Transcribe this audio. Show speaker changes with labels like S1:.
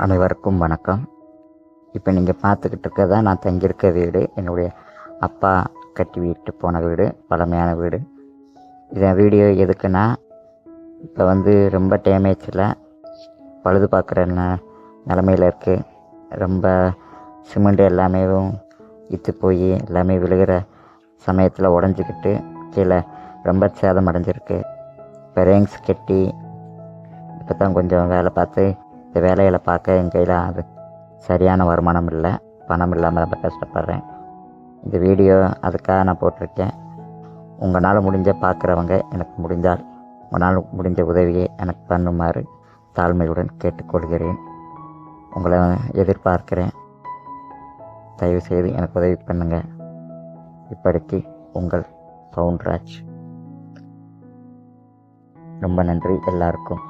S1: அனைவருக்கும் வணக்கம். இப்போ நீங்கள் பார்த்துக்கிட்டு இருக்கதா நான் தங்கியிருக்க வீடு என்னுடைய அப்பா கட்டி விட்டு போன வீடு பழமையான வீடு. இதன் வீடியோ எதுக்குன்னா இப்போ வந்து ரொம்ப டேமேஜில் பழுது பார்க்குற நிலமையில் இருக்குது ரொம்ப சிமெண்ட் எல்லாமே இத்து போய் எல்லாமே விழுகிற சமயத்தில் உடஞ்சிக்கிட்டு கீழே ரொம்ப சேதம் அடைஞ்சிருக்கு. இப்போ ரேங்ஸ் கட்டி இப்போ தான் கொஞ்சம் வேலை பார்த்து இந்த வேலைகளை பார்க்க என் கையில் அது சரியான வருமானம் இல்லை பணம் இல்லாமல் ரொம்ப கஷ்டப்படுறேன். இந்த வீடியோ அதுக்காக நான் போட்டிருக்கேன். உங்களால் முடிஞ்ச பார்க்குறவங்க எனக்கு முடிந்தால் உங்களால் முடிஞ்ச உதவியை எனக்கு பண்ணுமாறு தாழ்மையுடன் கேட்டுக்கொள்கிறேன். உங்களை எதிர்பார்க்கிறேன். தயவுசெய்து எனக்கு உதவி பண்ணுங்கள் இப்படிக்கு உங்கள் பவுன்ராஜ் ரொம்ப நன்றி எல்லாருக்கும்.